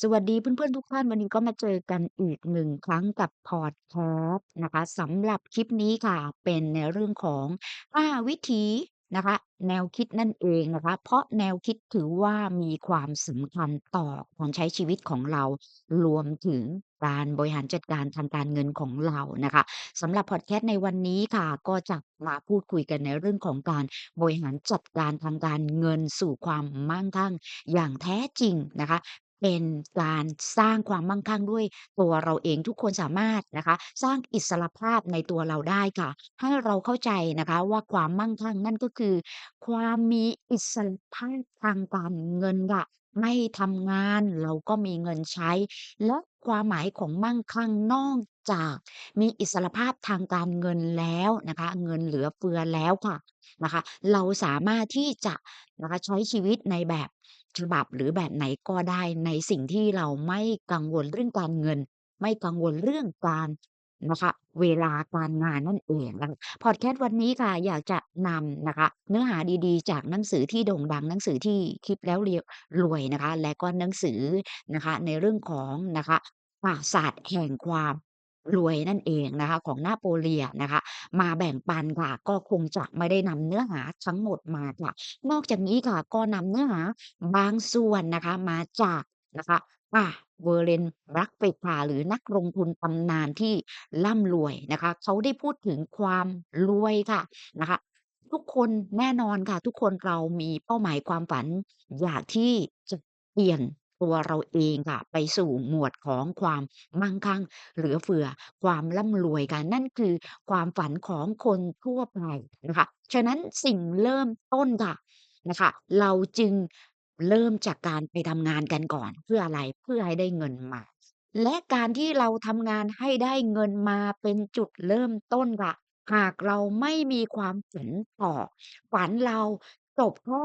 สวัสดีเพื่อน ๆ ทุกท่าน วันนี้ก็มาเจอกันอีกหนึ่งครั้งกับพอดแคสต์นะคะ สำหรับคลิปนี้ค่ะ เป็นในเรื่องของ 5 วิธีนะคะ แนวคิดนั่นเองนะคะ เพราะแนวคิดถือว่า มีความสำคัญต่อการใช้ชีวิตของเรา รวมถึงการบริหารจัดการทางการเงินของเรานะคะ สำหรับพอดแคสต์ในวันนี้ค่ะ ก็จะมาพูดคุยกันในเรื่องของการบริหารจัดการทางการเงินสู่ความมั่งคั่งอย่างแท้จริงนะคะ เป็นการสร้างความมั่งคั่งด้วยตัวเราเอง ทุกคนสามารถนะคะ สร้างอิสรภาพในตัวเราได้ค่ะ ให้เราเข้าใจนะคะว่า ความมั่งคั่งนั่นก็คือ ความมีอิสรภาพทางการเงินค่ะ ไม่ทำงานเราก็มีเงินใช้ และความหมายของมั่งคั่ง นอกจากมีอิสรภาพทางการเงินแล้วนะคะ เงินเหลือเฟือแล้วค่ะนะคะ เราสามารถที่จะนะคะใช้ชีวิตในแบบ ฉบับ หรือแบบไหนก็ได้ในสิ่งที่เราไม่กังวลเรื่องการเงิน ไม่กังวลเรื่องการ นะคะ เวลาการงานนั่นเองนะคะ พอดแคสต์วันนี้ค่ะ อยากจะนำนะคะ เนื้อหาดี ๆ จากหนังสือที่โด่งดัง หนังสือที่คิดแล้วเรียวรวยนะคะ และก็หนังสือนะคะ ในเรื่องของนะคะปราสาทแห่งความ รวยนั่นเองนะคะของนาโปเลียนนะคะ มาแบ่งปันค่ะ ก็คงจะไม่ได้นำเนื้อหาทั้งหมดมาค่ะ นอกจากนี้ค่ะ ก็นำเนื้อหาบางส่วนนะคะ มาจากนะคะ อ่า Warren Buffett ค่ะ หรือนักลงทุนตำนานที่ร่ำรวยนะคะ เขาได้พูดถึงความรวยค่ะนะคะ ทุกคนแน่นอนค่ะ ทุกคนเรามีเป้าหมายความฝัน อยากที่จะเปลี่ยน ตัวเราเองค่ะไปสู่หมวดของความมั่งคั่ง เหลือเฟือ ความร่ำรวยค่ะนั่นคือความฝันของคนทั่วไปนะคะ ฉะนั้นสิ่งเริ่มต้นค่ะนะคะ เราจึงเริ่มจากการไปทำงานกันก่อน เพื่ออะไร เพื่อให้ได้เงินมา และการที่เราทำงานให้ได้เงินมาเป็นจุดเริ่มต้นค่ะ หากเราไม่มีความฝันต่อ ฝันเราจบแค่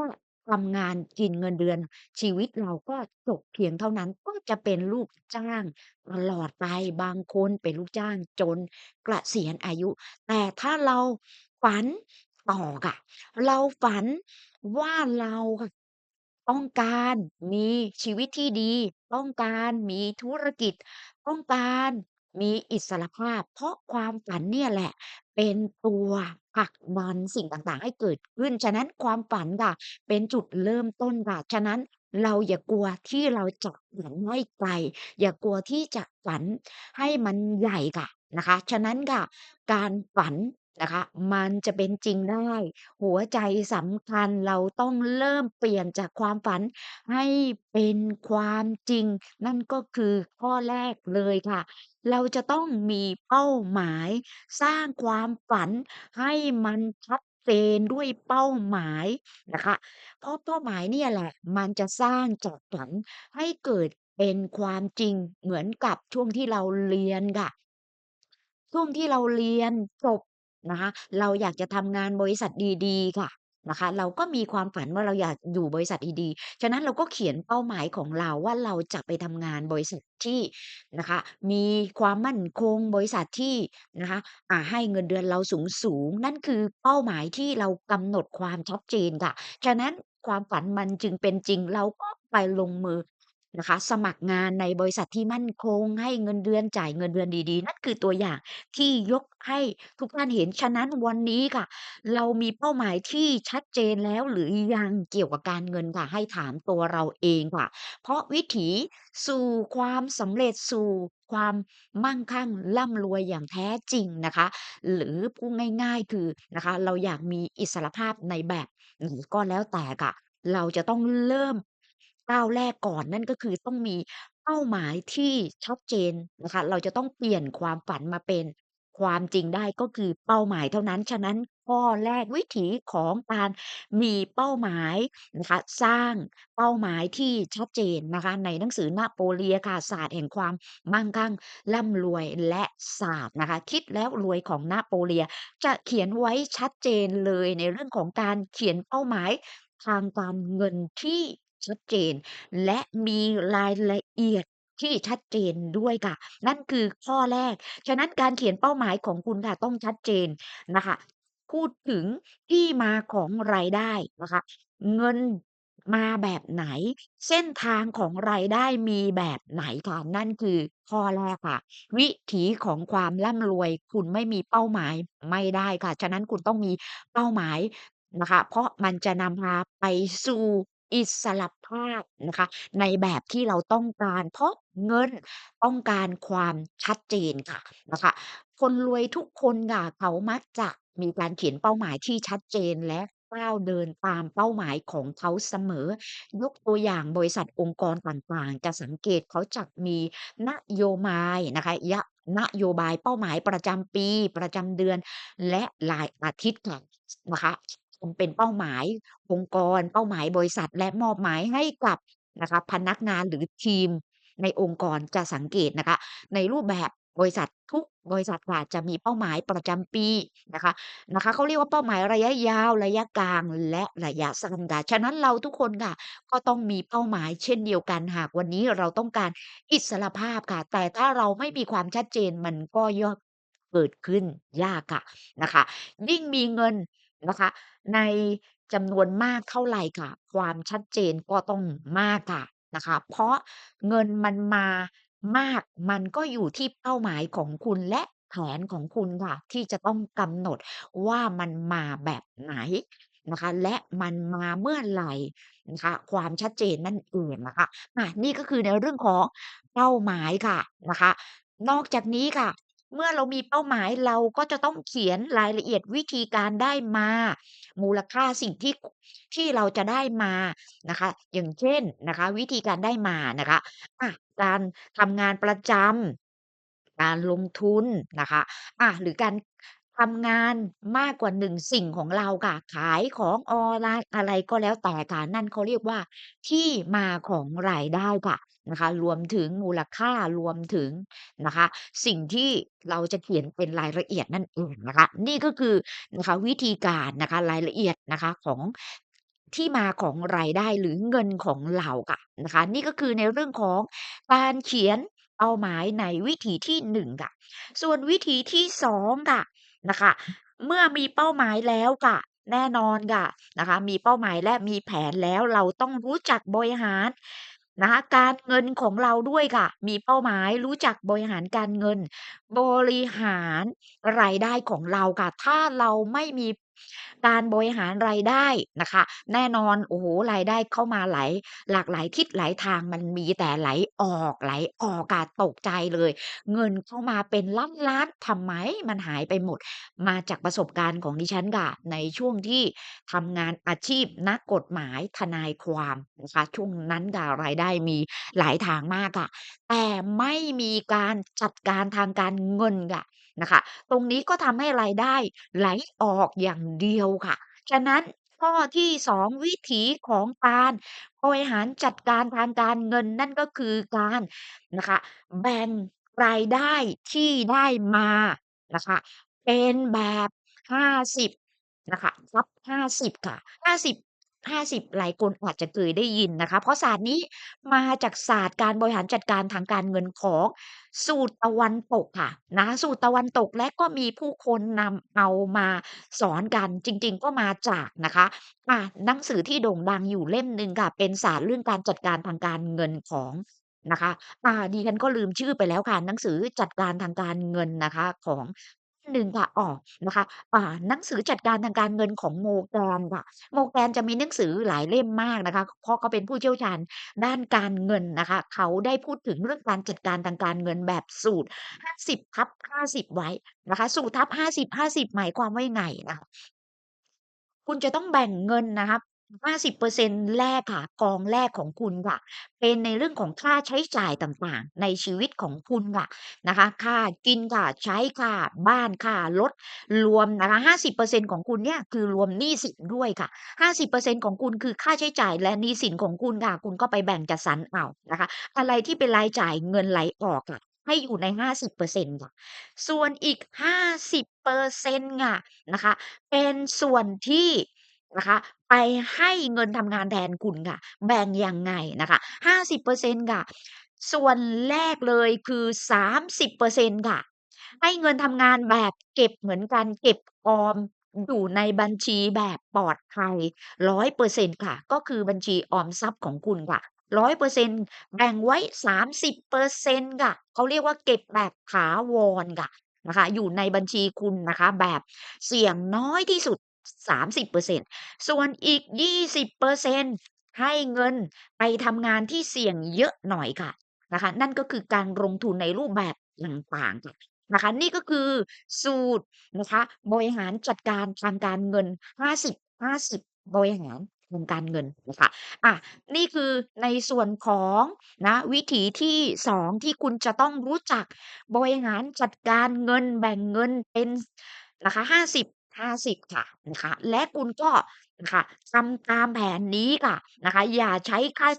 ทำงานกินเงินเดือน ชีวิตเราก็จบเพียงเท่านั้น ก็จะเป็นลูกจ้างตลอดไป บางคนเป็นลูกจ้างจนเกษียณอายุ แต่ถ้าเราฝันต่อค่ะ เราฝันว่าเราค่ะ ต้องการมีชีวิตที่ดี ต้องการมีธุรกิจ ต้องการ มีอิสรภาพ เพราะความฝันเนี่ยแหละเป็นตัวผลักดันสิ่งต่าง ๆ ให้เกิดขึ้น ฉะนั้นความฝันค่ะ เป็นจุดเริ่มต้นค่ะ ฉะนั้นเราอย่ากลัวที่เราจะฝันให้ไกล อย่ากลัวที่จะฝันให้มันใหญ่ค่ะนะคะ ฉะนั้นค่ะ การฝัน นะคะ มันจะเป็นจริงได้ หัวใจสำคัญ เราต้องเริ่มเปลี่ยนจากความฝันให้เป็นความจริง นั่นก็คือข้อแรกเลยค่ะ เราจะต้องมีเป้าหมาย สร้างความฝันให้มันชัดเจนด้วยเป้าหมายนะคะ เพราะเป้าหมายเนี่ยแหละ มันจะสร้างจากฝันให้เกิดเป็นความจริง เหมือนกับช่วงที่เราเรียนค่ะ ช่วงที่เราเรียนจบ นะคะเราอยากจะทำงานบริษัทดีๆ ค่ะนะคะเราก็มีความฝันว่าเราอยากอยู่บริษัทดีๆ ฉะนั้นเราก็เขียนเป้าหมายของเราว่าเราจะไปทำงานบริษัทที่นะคะมีความมั่นคงบริษัทที่นะคะอ่าให้เงินเดือนเราสูงๆนั่นคือเป้าหมายที่เรากำหนดความชัดเจนค่ะ ฉะนั้นความฝันมันจึงเป็นจริงเราก็ไปลงมือ นะคะ สมัครงานในบริษัทที่มั่นคง ให้เงินเดือน จ่ายเงินเดือนดี ๆ นั่นคือตัวอย่างที่ยกให้ทุกท่านเห็น ฉะนั้นวันนี้ค่ะ เรามีเป้าหมายที่ชัดเจนแล้วหรือยังเกี่ยวกับการเงินค่ะ ให้ถามตัวเราเองค่ะ เพราะวิถีสู่ความสำเร็จสู่ความมั่งคั่งร่ำรวยอย่างแท้จริงนะคะ หรือพูดง่าย ๆ คือนะคะ เราอยากมีอิสรภาพในแบบไหนก็แล้วแต่ค่ะ เราจะต้องเริ่ม ก้าวแรกก่อน นั่นก็คือต้องมีเป้าหมายที่ชัดเจนนะคะ เราจะต้องเปลี่ยนความฝันมาเป็นความจริงได้ ก็คือเป้าหมายเท่านั้น ฉะนั้นข้อแรก วิถีของการมีเป้าหมายนะคะ สร้างเป้าหมายที่ชัดเจนนะคะ ในหนังสือนาโปเลียค่ะ ศาสตร์แห่งความมั่งคั่ง ร่ำรวย และศาสตร์ นะคะ คิดแล้วรวย ของนาโปเลียจะเขียนไว้ชัดเจนเลยในเรื่องของการเขียนเป้าหมายทางการเงินที่ ชัดเจน และมีรายละเอียดที่ชัดเจนด้วยค่ะ นั่นคือข้อแรก ฉะนั้นการเขียนเป้าหมายของคุณค่ะต้องชัดเจนนะคะ พูดถึงที่มาของรายได้นะคะ เงินมาแบบไหน เส้นทางของรายได้มีแบบไหนค่ะ นั่นคือข้อแรกค่ะ วิถีของความร่ำรวย คุณไม่มีเป้าหมายไม่ได้ค่ะ ฉะนั้นคุณต้องมีเป้าหมายนะคะ เพราะมันจะนำพาไปสู่ อิสรภาพนะคะ ในแบบที่เราต้องการ เพราะเงินต้องการความชัดเจนค่ะ นะคะ คนรวยทุกคนค่ะ เขามักจะมีการเขียนเป้าหมายที่ชัดเจน และก้าวเดินตามเป้าหมายของเขาเสมอ ยกตัวอย่างบริษัทองค์กรต่าง ๆ จะสังเกตเขาจะมีนโยบายนะคะ ยะ นโยบายเป้าหมายประจำปี ประจำเดือน และรายอาทิตย์ค่ะ นะคะ มันเป็นเป้าหมายองค์กร เป้าหมายบริษัท และมอบหมายให้กับนะคะพนักงานหรือทีมในองค์กรจะสังเกตนะคะ ในรูปแบบบริษัททุกบริษัทค่ะจะมีเป้าหมายประจำปีนะคะนะคะเขาเรียกว่าเป้าหมายระยะยาวระยะกลางและระยะสั้นค่ะฉะนั้นเราทุกคนค่ะ ก็ต้องมีเป้าหมายเช่นเดียวกันหากวันนี้เราต้องการอิสรภาพค่ะ แต่ถ้าเราไม่มีความชัดเจนมันก็ย่อเกิดขึ้นยากค่ะนะคะ ยิ่งมีเงิน นะคะ ในจำนวนมากเท่าไรค่ะ ความชัดเจนก็ต้องมากค่ะนะคะ เพราะเงินมันมามาก มันก็อยู่ที่เป้าหมายของคุณและแผนของคุณค่ะ ที่จะต้องกำหนดว่า มันมาแบบไหนนะคะ และมันมาเมื่อไหร่นะคะ ความชัดเจนนั่นเองนะคะ อา นี่ก็คือในเรื่องของเป้าหมายค่ะนะคะ นอกจากนี้ค่ะ เมื่อเรามีเป้าหมายเราก็จะต้องเขียนรายละเอียดวิธีการได้มา มูลค่าสิ่งที่ที่เราจะได้มานะคะ อย่างเช่นนะคะ วิธีการได้มานะคะอาการทำงานประจำการลงทุนนะคะอ่าหรือการ ทำงานมากกว่า 1 สิ่งของเราค่ะ ขายของออนไลน์ อะไรก็แล้วแต่ค่ะ นั่นเขาเรียกว่า ที่มาของรายได้ค่ะ นะคะ รวมถึงมูลค่า รวมถึงนะคะ สิ่งที่เราจะเขียนเป็นรายละเอียดนั่นเองนะคะ นี่ก็คือนะคะ วิธีการนะคะ รายละเอียดนะคะของ ที่มาของรายได้ หรือเงินของเราค่ะนะคะ นี่ก็คือในเรื่องของการเขียนเป้าหมายในวิถีที่ 1 ค่ะ ส่วนวิถีที่ 2 ค่ะ นะคะ เมื่อมีเป้าหมายแล้วค่ะ แน่นอนค่ะนะคะ มีเป้าหมายและมีแผนแล้วเราต้องรู้จักบริหารนะคะการเงินของเราด้วยค่ะ มีเป้าหมายรู้จักบริหารการเงิน บริหารรายได้ของเราค่ะ ถ้าเราไม่มี การบริหารรายได้นะคะ แน่นอนโอ้โฮรายได้เข้ามาไหลายหลากหลายทิศหลายทางมันมีแต่ไหลออกไหลออกค่ะตกใจเลย เงินเข้ามาเป็นล้านๆทำไมมันหายไปหมด มาจากประสบการณ์ของดิฉันค่ะในช่วงที่ทำงานอาชีพนักกฎหมายทนายความนะคะช่วงนั้นค่ะรายได้มีหลายทางมากค่ะแต่ไม่มีการจัดการทางการเงินค่ะ นะคะ ตรงนี้ก็ทำให้รายได้ไหลออกอย่างเดียวค่ะ ฉะนั้นข้อที่ 2 วิถีของการบริหารจัดการทางการเงินนั่นก็คือการนะคะแบ่งรายได้ที่ได้มานะคะเป็นแบบ 50 นะคะทับ 50 ค่ะ 50 50 หลายคนอาจจะเคยได้ยินนะคะ เพราะศาสตร์นี้มาจากศาสตร์การบริหารจัดการทางการเงินของสูตรตะวันตกค่ะนะสูตรตะวันตกและก็มีผู้คนนำเอามาสอนกันจริง ๆ ก็มาจากนะคะอาหนังสือที่โด่งดังอยู่เล่มหนึ่งค่ะ เป็นศาสตร์เรื่องการจัดการทางการเงินของนะคะ อ่าดิฉันก็ลืมชื่อไปแล้วค่ะหนังสือจัดการทางการเงินนะคะของ หนึ่งค่ะอ้อนะคะ อ่า หนังสือจัดการทางการเงินของ Morgan ค่ะ Morgan จะมีหนังสือหลายเล่มมากนะคะ เพราะเขาเป็นผู้เชี่ยวชาญด้านการเงินนะคะ เขาได้พูดถึงเรื่องการจัดการทางการเงินแบบสูตร 50/50 ไว้นะคะ สูตรทับ 50/50 หมายความว่ายังไงนะคะ คุณจะต้องแบ่งเงินนะคะ 50%แรกค่ะ กองแรกของคุณค่ะ เป็นในเรื่องของค่าใช้จ่ายต่าง ๆ ในชีวิตของคุณค่ะนะคะ ค่ากินค่าใช้ค่าบ้านค่ารถ รวมนะคะ 50%ของคุณเนี่ย คือรวมหนี้สินด้วยค่ะ 50%ของคุณ คือค่าใช้จ่ายและหนี้สินของคุณค่ะ คุณก็ไปแบ่งจัดสรรเอานะคะ อะไรที่เป็นรายจ่ายเงินไหลออกค่ะให้อยู่ใน 50%ค่ะ ส่วนอีก 50%ค่ะ นะคะ เป็นส่วนที่ นะคะ ไปให้เงินทำงานแทนคุณค่ะ แบ่งยังไงนะคะ50%ค่ะ ส่วนแรกเลยคือ 30%ค่ะ ให้เงินทำงานแบบเก็บเหมือนกันเก็บออมอยู่ในบัญชีแบบปลอดภัยร้อยเปอร์เซ็นค่ะ ก็คือบัญชีออมทรัพย์ของคุณค่ะ100%แบ่งไว้สามสิบเปอร์เซ็นค่ะเขาเรียกว่าเก็บแบบถาวรค่ะนะคะ อยู่ในบัญชีคุณนะคะ แบบเสี่ยงน้อยที่สุด 30%ส่วนอีก 20%ให้เงินไปทำงานที่เสี่ยงเยอะหน่อยค่ะนะคะ นั่นก็คือการลงทุนในรูปแบบต่างๆค่ะนะคะ นี่ก็คือสูตรนะคะบริหารจัดการทางการเงิน 50-50บริหารทางการเงินนะคะอะนี่คือในส่วนของนะวิถีที่2ที่คุณจะต้องรู้จักบริหารจัดการเงินแบ่งเงินเป็นนะคะ 50-50 ค่ะนะคะ และคุณก็นะคะทำตามแผนนี้ค่ะนะคะ อย่าใช้ค่า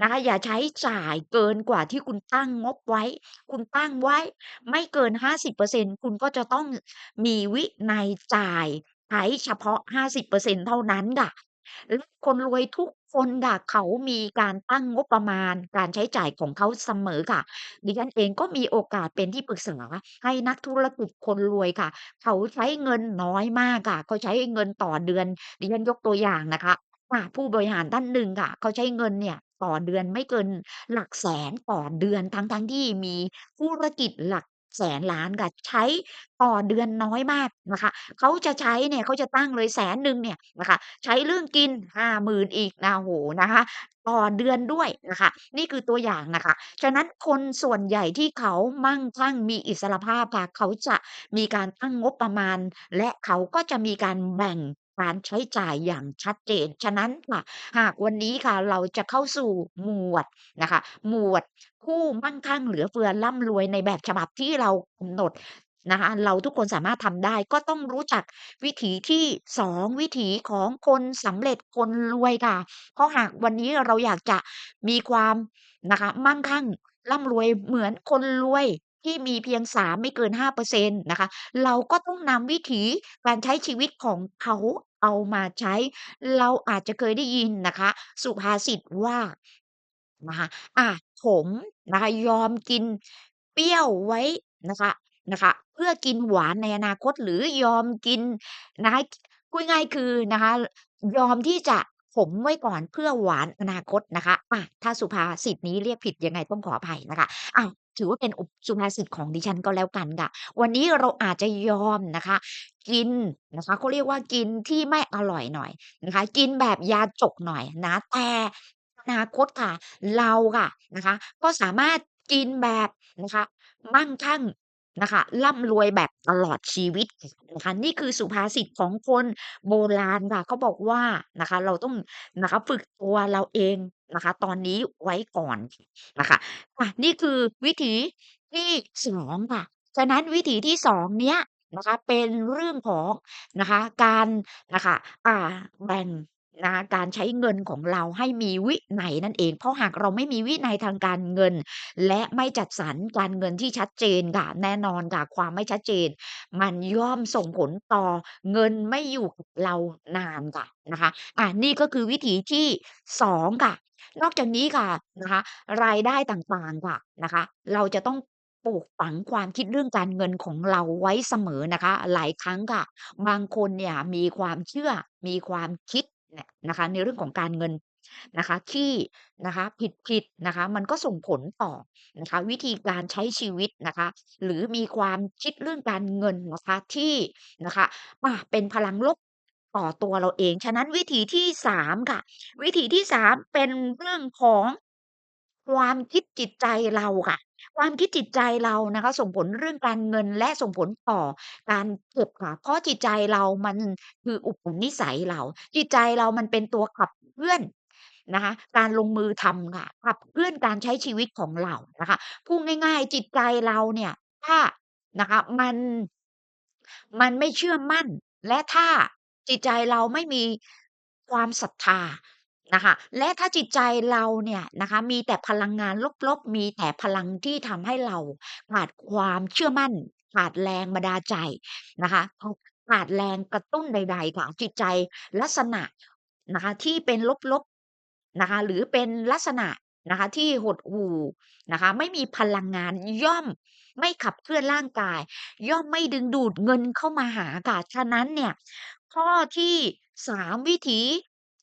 นะคะ อย่าใช้จ่ายเกินกว่าที่คุณตั้งงบไว้ คุณตั้งไว้ ไม่เกิน 50%คุณก็จะต้องมีวินัยจ่ายใช้เฉพาะ 50%เท่านั้นค่ะ และคนรวยทุก คนค่ะเขามีการตั้งงบประมาณการใช้จ่ายของเขาเสมอค่ะ ดิฉันเองก็มีโอกาสเป็นที่ปรึกษาให้นักธุรกิจคนรวยค่ะ เขาใช้เงินน้อยมากค่ะ เขาใช้เงินต่อเดือน ดิฉันยกตัวอย่างนะคะ อ่า ผู้บริหารท่านหนึ่งค่ะ เขาใช้เงินเนี่ยต่อเดือนไม่เกินหลักแสนต่อเดือน ทั้ง ๆ ที่มีธุรกิจหลัก แสนล้านค่ะใช้ต่อเดือนน้อยมากนะคะเขาจะใช้เนี่ยเขาจะตั้งเลย100,000เนี่ยนะคะใช้เรื่องกิน50,000อีกนะโอ้โฮนะคะต่อเดือนด้วยนะคะนี่คือตัวอย่างนะคะฉะนั้นคนส่วนใหญ่ที่เขามั่งคั่งมีอิสรภาพค่ะเขาจะมีการตั้งงบประมาณ และเขาก็จะมีการแบ่ง การใช้จ่ายอย่างชัดเจน ฉะนั้นค่ะ หากวันนี้ค่ะเราจะเข้าสู่หมวดนะคะ หมวดผู้มั่งคั่งเหลือเฟือร่ำรวยในแบบฉบับที่เรากำหนดนะคะเราทุกคนสามารถทำได้ก็ต้องรู้จักวิถีที่2วิถีของคนสำเร็จคนรวยค่ะ เพราะหากวันนี้เราอยากจะมีความนะคะมั่งคั่งร่ำรวยเหมือนคนรวย ที่มีเพียง 3 ไม่เกิน 5%นะคะ เราก็ต้องนำวิถีการใช้ชีวิตของเขาเอามาใช้ เราอาจจะเคยได้ยินนะคะ สุภาษิตว่านะคะอาผมนะคะยอมกินเปรี้ยวไว้นะคะนะคะ เพื่อกินหวานในอนาคตหรือยอมกินนะคะพูดง่ายๆคือนะคะ ยอมที่จะขมไว้ก่อนเพื่อหวานอนาคตนะคะอาถ้าสุภาษิตนี้เรียกผิดยังไงต้องขออภัยนะคะอ้า ถือว่าเป็นอุปสุภาษิตของดิฉันก็แล้วกันค่ะ วันนี้เราอาจจะยอมนะคะ กินนะคะเขาเรียกว่ากินที่ไม่อร่อยหน่อยนะคะ กินแบบยาจกหน่อยนะแต่อนาคตค่ะ เราค่ะนะคะ ก็สามารถกินแบบนะคะ มั่งคั่ง นะคะร่ำรวยแบบตลอดชีวิตนะคะนี่คือสุภาษิตของคนโบราณค่ะเขาบอกว่านะคะ เราต้องนะคะฝึกตัวเราเองนะคะ ตอนนี้ไว้ก่อนนะคะอะนี่คือวิถีที่2ค่ะฉะนั้นวิถีที่2เนี้ยนะคะเป็นเรื่องของนะคะการนะคะอ่าแบ่ง นะคะการใช้เงินของเราให้มีวินัยนั่นเอง เพราะหากเราไม่มีวินัยทางการเงิน และไม่จัดสรรการเงินที่ชัดเจนค่ะแน่นอนค่ะความไม่ชัดเจน มันย่อมส่งผลต่อเงินไม่อยู่กับเรานานค่ะนะคะอ่านี่ก็คือวิถีที่2ค่ะ นอกจากนี้ค่ะนะคะ รายได้ต่างๆค่ะนะคะ เราจะต้องปลูกฝังความคิดเรื่องการเงินของเราไว้เสมอนะคะ หลายครั้งค่ะ บางคนเนี่ยมีความเชื่อมีความคิด นี่ยนะคะ ในเรื่องของการเงินนะคะที่นะคะผิดๆนะคะมันก็ส่งผลต่อนะคะวิธีการใช้ชีวิตนะคะหรือมีความคิดเรื่องการเงินนะคะที่นะคะอาเป็นพลังลบต่อตัวเราเอง ฉะนั้นวิถีที่3ค่ะ วิถีที่3เป็นเรื่องของความคิดจิตใจเราค่ะ ความคิดจิตใจเรานะคะ ส่งผลเรื่องการเงิน และส่งผลต่อการเก็บค่ะ เพราะจิตใจเรามันคืออุปนิสัยเรา จิตใจเรามันเป็นตัวขับเคลื่อนนะคะ การลงมือทำค่ะ ขับเคลื่อนการใช้ชีวิตของเรานะคะ พูดง่าย ๆ จิตใจเราเนี่ย ถ้านะคะมัน มันไม่เชื่อมั่น และถ้าจิตใจเราไม่มีความศรัทธา นะคะ และถ้าจิตใจเราเนี่ยนะคะมีแต่พลังงานลบ ๆ มีแต่พลังที่ทำให้เราขาดความเชื่อมั่น ขาดแรงบันดาลใจนะคะ ขาดแรงกระตุ้นใดๆค่ะจิตใจลักษณะนะคะที่เป็นลบ ๆ นะคะ หรือเป็นลักษณะนะคะที่หดหู่นะคะ ไม่มีพลังงานย่อมไม่ขับเคลื่อนร่างกาย ย่อมไม่ดึงดูดเงินเข้ามาหาค่ะฉะนั้นเนี่ยข้อที่3วิถี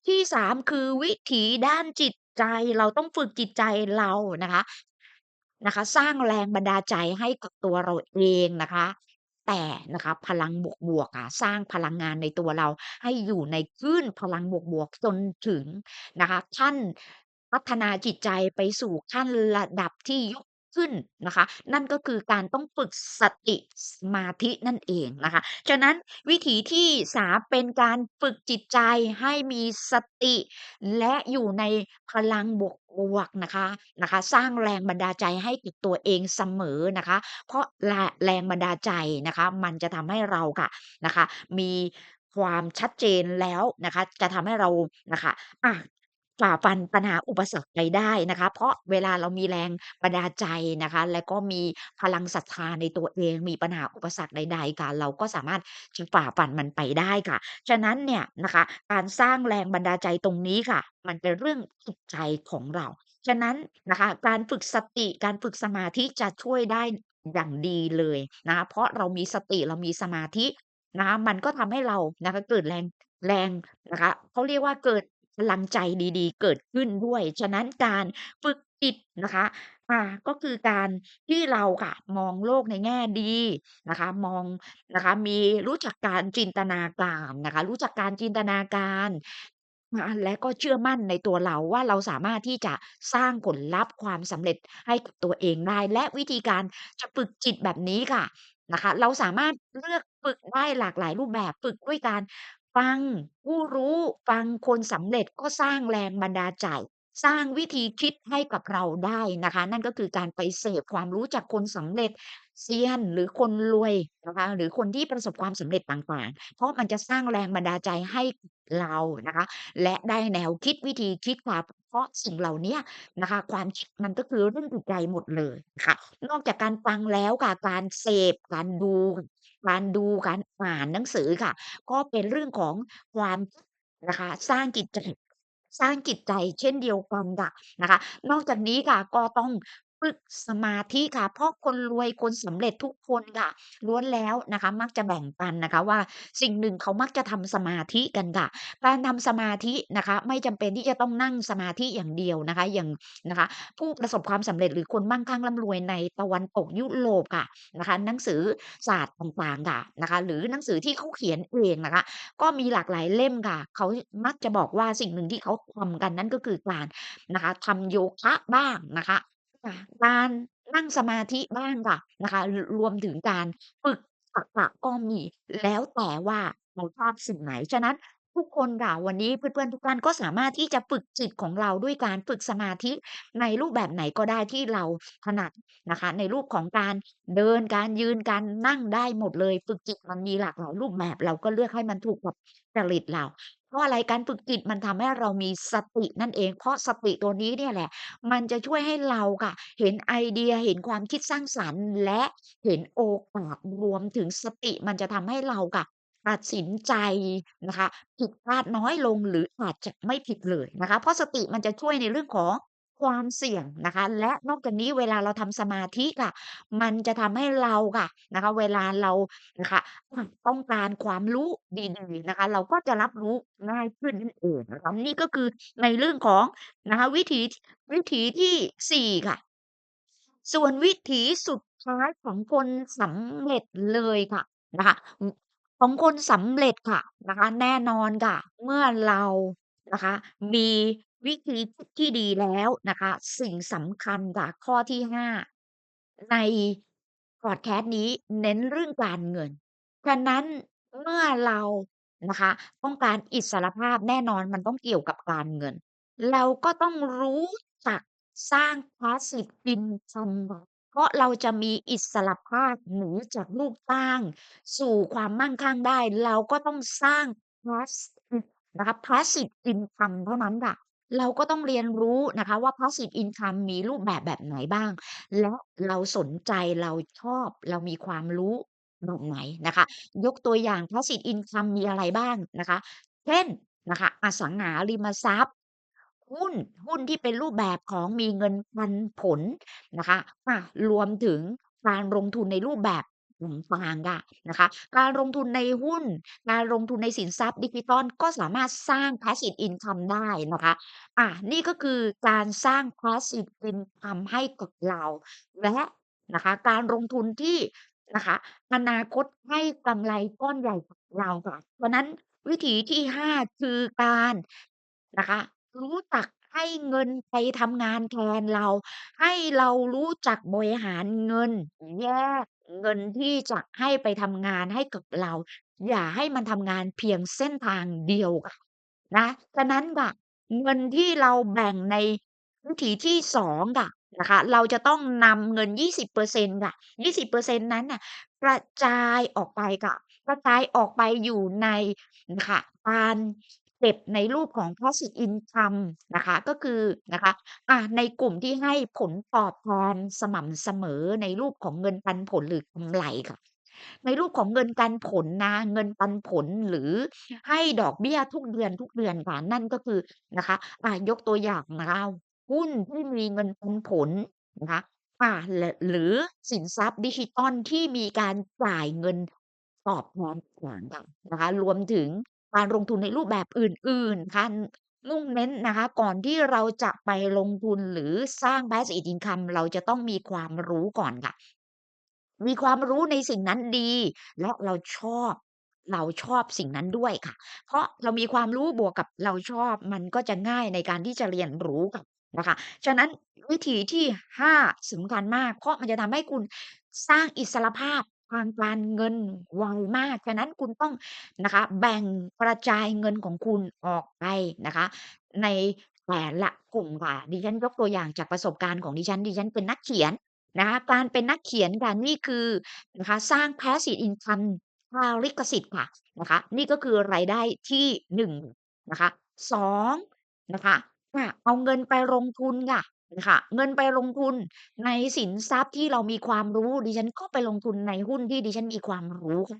ที่ 3 คือวิถีด้านจิตใจ เราต้องฝึกจิตใจเรานะคะ นะคะ สร้างแรงบันดาลใจให้กับตัวเราเองนะคะ แต่นะคะพลังบวก ๆ อะ สร้างพลังงานในตัวเราให้อยู่ในคลื่นพลังบวก ๆ จนถึงนะคะขั้นพัฒนาจิตใจไปสู่ขั้นระดับที่ยก ขึ้นนะคะ นั่นก็คือการต้องฝึกสติสมาธินั่นเองนะคะ ฉะนั้นวิถีที่ 3 เป็นการฝึกจิตใจให้มีสติ และอยู่ในพลังบวกๆนะคะนะคะ สร้างแรงบันดาลใจให้กับตัวเองเสมอนะคะ เพราะแรงบันดาลใจนะคะ มันจะทำให้เราค่ะนะคะ มีความชัดเจนแล้วนะคะ จะทำให้เรานะคะอะ ฝ่าฟันปัญหาอุปสรรคไปได้นะคะ เพราะเวลาเรามีแรงบันดาลใจนะคะ แล้วก็มีพลังศรัทธาในตัวเอง มีปัญหาอุปสรรคใดๆค่ะ เราก็สามารถจะฝ่าฟันมันไปได้ค่ะ ฉะนั้นเนี่ยนะคะ การสร้างแรงบันดาลใจตรงนี้ค่ะ มันเป็นเรื่องจิตใจของเรา ฉะนั้นนะคะ การฝึกสติการฝึกสมาธิจะช่วยได้อย่างดีเลยนะะเพราะเรามีสติเรามีสมาธินะะมันก็ทำให้เรานะคะเกิดแรงแรงนะคะเขาเรียกว่าเกิด ลังใจดี ๆ เกิดขึ้นด้วย ฉะนั้นการฝึกจิตนะคะ อ่า ก็คือการที่เราค่ะมองโลกในแง่ดีนะคะ มองนะคะ มีรู้จักการจินตนาการนะคะ รู้จักการจินตนาการและก็เชื่อมั่นในตัวเราว่า เราสามารถที่จะสร้างผลลัพธ์ความสำเร็จให้กับตัวเองได้ และวิธีการจะฝึกจิตแบบนี้ค่ะนะคะ เราสามารถเลือกฝึกได้หลากหลายรูปแบบ ฝึกด้วยการ ฟังผู้รู้ ฟังคนสำเร็จ ก็สร้างแรงบันดาลใจ สร้างวิธีคิดให้กับเราได้นะคะ นั่นก็คือการไปเสพความรู้จากคนสำเร็จ เซียน หรือคนรวยนะคะ หรือคนที่ประสบความสำเร็จต่าง ๆ เพราะมันจะสร้างแรงบันดาลใจให้เรานะคะ และได้แนวคิดวิธีคิดค่ะ เพราะสิ่งเหล่าเนี้ยนะคะ ความคิดมันก็คือเรื่องจิตใจหมดเลยค่ะ นอกจากการฟังแล้วค่ะ การเสพ การดู การดู การอ่านหนังสือค่ะ ก็เป็นเรื่องของความ นะคะ สร้างจิต ใจ สร้างจิตใจเช่นเดียวกันค่ะ นะคะ นอกจากนี้ค่ะ ก็ต้อง ฝึกสมาธิค่ะ เพราะคนรวยคนสำเร็จทุกคนค่ะ ล้วนแล้วนะคะ มักจะแบ่งปันนะคะว่า สิ่งหนึ่งเขามักจะทำสมาธิกันค่ะ การทำสมาธินะคะ ไม่จำเป็นที่จะต้องนั่งสมาธิอย่างเดียวนะคะ อย่างนะคะ ผู้ประสบความสำเร็จหรือคนมั่งคั่งร่ำรวยในตะวันตกยุโรปค่ะนะคะ หนังสือศาสตร์ต่างๆค่ะนะคะ หรือหนังสือที่เขาเขียนเองนะคะ ก็มีหลากหลายเล่มค่ะ เขามักจะบอกว่าสิ่งหนึ่งที่เขาทำกันนั่นก็คือการนะคะทำโยคะบ้างนะคะ ค่ะ การนั่งสมาธิบ้างค่ะนะคะ ร รวมถึงการฝึกตรรกะก็มี แล้วแต่ว่าเราชอบสิ่งไหน ฉะนั้น ทุกคนค่ะ วันนี้เพื่อน ๆ ทุกท่านก็สามารถที่จะฝึกจิตของเราด้วยการฝึกสมาธิในรูปแบบไหนก็ได้ที่เราถนัดนะคะ ในรูปของการเดิน การยืน การนั่งได้หมดเลย ฝึกจิตมันมีหลากหลายรูปแบบ เราก็เลือกให้มันถูกกับจริตเรา เพราะอะไร การฝึกจิตมันทำให้เรามีสตินั่นเอง เพราะสติตัวนี้เนี่ยแหละ มันจะช่วยให้เราค่ะ เห็นไอเดีย เห็นความคิดสร้างสรรค์ และเห็นโอกาส รวมถึงสติมันจะทำให้เราค่ะ ตัดสินใจนะคะผิดพลาดน้อยลงหรืออาจจะไม่ผิดเลยนะคะ เพราะสติมันจะช่วยในเรื่องของความเสี่ยงนะคะ และนอกจากนี้เวลาเราทำสมาธิค่ะ มันจะทำให้เราค่ะนะคะ เวลาเรานะคะอะต้องการความรู้ดีๆนะคะ เราก็จะรับรู้ง่ายขึ้นนั่นเองนะคะนี่ก็คือในเรื่องของนะคะ วิถีวิถีที่4ค่ะ ส่วนวิถีสุดท้ายของคนสำเร็จเลยค่ะนะคะ ของคนสำเร็จค่ะนะคะ แน่นอนค่ะ เมื่อเรานะคะ มีวิธีคิดที่ดีแล้วนะคะ สิ่งสำคัญค่ะ ข้อที่ 5 ใน พอดแคสต์นี้เน้นเรื่องการเงิน ฉะนั้นเมื่อเรานะคะ ต้องการอิสรภาพแน่นอนมันต้องเกี่ยวกับการเงิน เราก็ต้องรู้จักสร้าง Passive Income ค่ะ เพราะเราจะมีอิสรภาพหนีจากลูกจ้าง สู่ความมั่งคั่งได้ เราก็ต้องสร้าง Passive นะคะ Passive Income เท่านั้นค่ะ เราก็ต้องเรียนรู้นะคะว่า Passive Income มีรูปแบบแบบไหนบ้าง และเราสนใจเราชอบ เรามีความรู้แบบไหนนะคะ ยกตัวอย่าง Passive Income มีอะไรบ้างนะคะ เช่นนะคะ อสังหาริมทรัพย์ หุ้น หุ้นที่เป็นรูปแบบของมีเงินปันผลนะคะอะรวมถึงการลงทุนในรูปแบบต่างค่ะนะคะ การลงทุนในหุ้น การลงทุนในสินทรัพย์ดิจิทัลก็สามารถสร้าง Passive Income ได้นะคะ อ่านี่ก็คือการสร้าง Passive Income ให้กับเรา และนะคะ การลงทุนที่นะคะอนาคตให้กำไรก้อนใหญ่กับเราค่ะเพราะนั้นวิธีที่ 5 คือการนะคะ รู้จักให้เงินไปทำงานแทนเรา ให้เรารู้จักบริหารเงิน แยกเงินที่จะให้ไปทำงานให้กับเรา อย่าให้มันทำงานเพียงเส้นทางเดียวค่ะ นะ ฉะนั้นค่ะ เงินที่เราแบ่งในวิถีที่ 2 ค่ะ นะคะ เราจะต้องนำเงิน 20%ค่ะ 20%นต์นั้นน่ะ กระจายออกไปค่ะ กระจายออกไปอยู่ใน ค่ะ การ เก็บในรูปของ Passive Income นะคะ ก็คือนะคะอ่าในกลุ่มที่ให้ผลตอบแทนสม่ำเสมอในรูปของเงินปันผลหรือกำไรค่ะ ในรูปของเงินปันผลนะ เงินปันผลหรือให้ดอกเบี้ยทุกเดือนทุกเดือนค่ะ นั่นก็คือนะคะอ่ายกตัวอย่างนะคะหุ้นที่มีเงินปันผลนะคะอาหรหรือสินทรัพย์ดิจิทัลที่มีการจ่ายเงินตอบแทนต่างๆค่ะนะคะ รวมถึง การลงทุนในรูปแบบอื่นๆค่ะมุ่งเน้นนะคะ ก่อนที่เราจะไปลงทุนหรือสร้าง Passive Income เราจะต้องมีความรู้ก่อนค่ะ มีความรู้ในสิ่งนั้นดี และเราชอบเราชอบสิ่งนั้นด้วยค่ะ เพราะเรามีความรู้บวกกับเราชอบมันก็จะง่ายในการที่จะเรียนรู้ค่ะนะคะ ฉะนั้นวิธีที่ 5สำคัญมาก เพราะมันจะทำให้คุณสร้างอิสรภาพ ทางการเงินไวมาก ฉะนั้นคุณต้องนะคะแบ่งกระจายเงินของคุณออกไปนะคะ ในแต่ละกลุ่มค่ะ ดิฉันยกตัวอย่างจากประสบการณ์ของดิฉัน ดิฉันเป็นนักเขียนนะคะ การเป็นนักเขียนค่ะนี่คือนะคะสร้าง Passive Income ทางลิขสิทธิ์ค่ะนะคะ นี่ก็คือรายได้ที่1นะคะ2นะคะเอาเงินไปลงทุนค่ะ คะเงินไปลงทุนในสินทรัพย์ที่เรามีความรู้ ดิฉันก็ไปลงทุนในหุ้นที่ดิฉันมีความรู้ค่ะ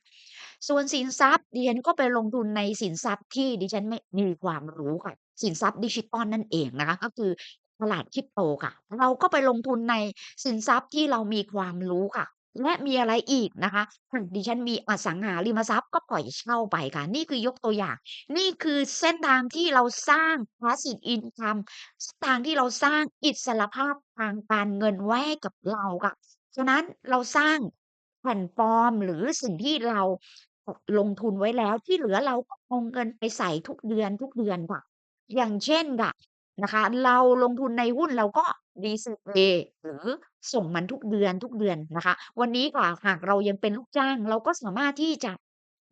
ส่วนสินทรัพย์ดิฉันก็ไปลงทุนในสินทรัพย์ที่ดิฉันไม่มีความรู้ค่ะ สินทรัพย์ดิจิทัลนั่นเองนะคะ ก็คือตลาดคริปโตค่ะ เราก็ไปลงทุนในสินทรัพย์ที่เรามีความรู้ค่ะ และมีอะไรอีกนะคะดิฉันมีอสังหาริมทรัพย์ก็ปล่อยเช่าไปค่ะ นี่คือยกตัวอย่าง นี่คือเส้นทางที่เราสร้าง Passive Income เส้นทางที่เราสร้างอิสรภาพทางการเงินไว้ให้กับเราค่ะ ฉะนั้นเราสร้างแพลตฟอร์มหรือสิ่งที่เราลงทุนไว้แล้วที่เหลือเราก็เอาเงินไปใส่ทุกเดือนทุกเดือนค่ะ อย่างเช่นค่ะนะคะ เราลงทุนในหุ้นเราก็ DCA หรือ ส่งมันทุกเดือนทุกเดือนนะคะ วันนี้ค่ะหากเรายังเป็นลูกจ้าง เราก็สามารถที่จะ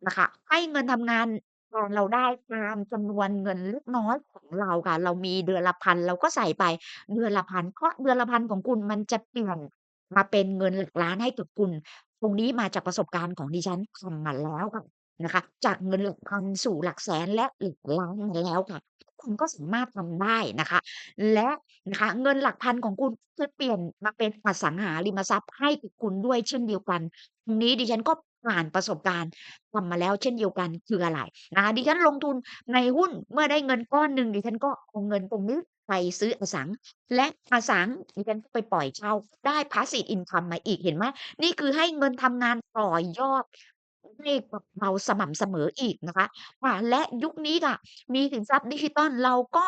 นะคะให้เงินทำงานแทนเราได้ตามจำนวนเงินเล็กน้อยของเราค่ะ เรามีเดือนละพันเราก็ใส่ไปเดือนละพันเพราะเดือนละพันของคุณมันจะเปลี่ยนมาเป็นเงินหลักล้านให้กับคุณ ตรงนี้มาจากประสบการณ์ของดิฉันทำมาแล้วค่ะนะคะ จากเงินหลักพันสู่หลักแสนและหลักล้านมาแล้วค่ะ คุณก็สามารถทำได้นะคะ และนะคะเงินหลักพันของคุณจะเปลี่ยนมาเป็นอสังหาริมทรัพย์ให้กับคุณด้วยเช่นเดียวกัน ตรงนี้ดิฉันก็ผ่านประสบการณ์ทำมาแล้วเช่นเดียวกัน คืออะไรนะคะดิฉันลงทุนในหุ้นเมื่อได้เงินก้อนหนึ่งดิฉันก็เอาเงินตรงนี้ไปซื้ออสัง และอสังดิฉันก็ไปปล่อยเช่าได้ Passive Income มาอีกเห็นไหมนี่คือให้เงินทำงานต่อยอด ให้กับเราสม่ำเสมออีกนะคะ ค่ะ และยุคนี้ค่ะ มีสินทรัพย์ดิจิทัล เราก็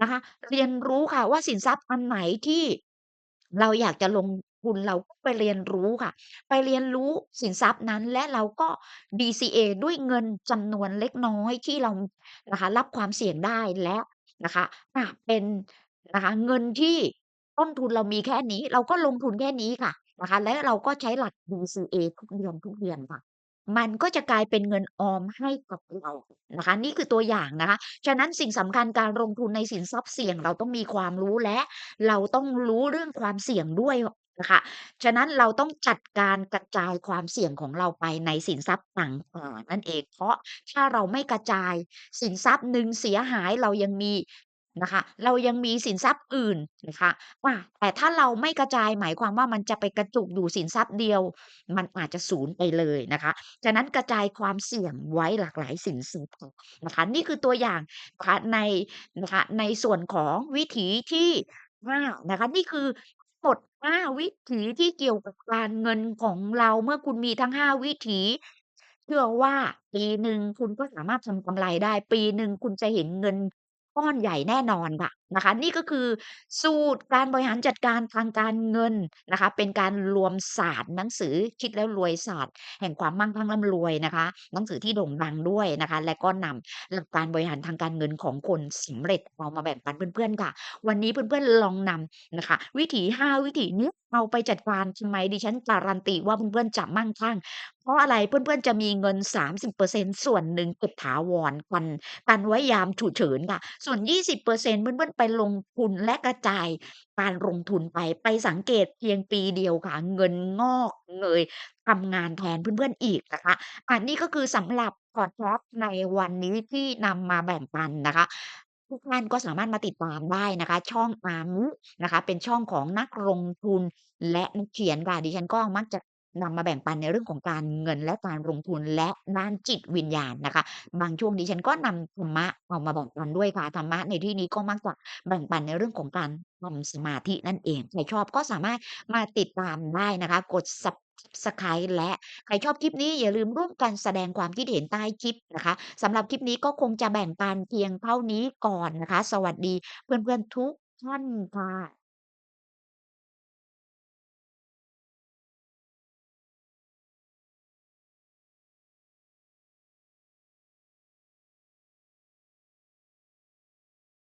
นะคะ เรียนรู้ค่ะว่า สินทรัพย์อันไหนที่ เราอยากจะลงทุน เราก็ไปเรียนรู้ค่ะ ไปเรียนรู้สินทรัพย์นั้น และเราก็ DCA ด้วยเงินจำนวนเล็กน้อยที่เรา นะคะ รับความเสี่ยงได้ และนะคะอาเป็น นะคะ เงินที่ต้นทุนเรามีแค่นี้ เราก็ลงทุนแค่นี้ค่ะนะคะ และเราก็ใช้หลัก DCA ทุกเดือน ๆ ค่ะ มันก็จะกลายเป็นเงินออมให้กับเรานะคะ นี่คือตัวอย่างนะคะ ฉะนั้นสิ่งสำคัญการลงทุนในสินทรัพย์เสี่ยงเราต้องมีความรู้และเราต้องรู้เรื่องความเสี่ยงด้วยนะคะ ฉะนั้นเราต้องจัดการกระจายความเสี่ยงของเราไปในสินทรัพย์ต่างๆนั่นเอง เพราะถ้าเราไม่กระจายสินทรัพย์หนึ่งเสียหายเรายังมี นะคะ เรายังมีสินทรัพย์อื่นนะคะอาแต่ถ้าเราไม่กระจายหมายความว่ามันจะไปกระจุกอยู่สินทรัพย์เดียว มันอาจจะสูญไปเลยนะคะฉะนั้นกระจายความเสี่ยงไว้หลากหลายสินทรัพย์นะคะนี่คือตัวอย่างนะคะในนะคะในส่วนของวิถีที่5นะคะนี่คือหมด5วิถีที่เกี่ยวกับการเงินของเราเมื่อคุณมีทั้ง5วิถีเชื่อว่าปีหนึ่งคุณก็สามารถทำกำไรได้ ปีหนึ่งคุณจะเห็นเงิน ก้อนใหญ่แน่นอนค่ะ นะคะ นี่ก็คือสูตรการบริหารจัดการทางการเงินนะคะ เป็นการรวมศาสตร์ หนังสือคิดแล้วรวยศาสตร์ แห่งความมั่งคั่งร่ำรวยนะคะ หนังสือที่โด่งดังด้วยนะคะ และก็นำหลักการบริหารทางการเงินของคนสำเร็จเอามาแบ่งปันเพื่อนๆค่ะ วันนี้เพื่อนๆลองนำนะคะ วิถี 5 วิถีนี้เอาไปจัดการทำไมดิฉันการันตีว่าเพื่อนๆจะมั่งคั่งเพราะอะไรเพื่อนๆจะมีเงิน 30%ส่วนหนึ่งเก็บถาวรกันกันไว้ยามฉุกเฉินค่ะ ส่วน 20%เพื่อนๆไปลงทุนและกระจายการลงทุนไปไปสังเกตเพียงปีเดียวค่ะ เงินงอกเงยทำงานแทนเพื่อนๆอีกนะคะอ่านี่ก็คือสำหรับพอดแคสต์ในวันนี้ที่นำมาแบ่งปันนะคะทุกท่านก็สามารถมาติดตามได้นะคะ ช่องอามินะคะ เป็นช่องของนักลงทุนและนักเขียนค่ะดิฉันก็มักจะ นำมาแบ่งปันในเรื่องของการเงินและการลงทุนและด้านจิตวิญญาณนะคะ บางช่วงดิฉันก็นำธรรมะเอามาบ่งปันด้วยค่ะธรรมะในที่นี้ก็มักจะแบ่งปันในเรื่องของการทำสมาธินั่นเองใครชอบก็สามารถมาติดตามได้นะคะ กด Sub Subscribe และใครชอบคลิปนี้อย่าลืมร่วมกันแสดงความคิดเห็นใต้คลิปนะคะสำหรับคลิปนี้ก็คงจะแบ่งปันเพียงเท่านี้ก่อนนะคะ สวัสดีเพื่อนๆทุกท่านค่ะ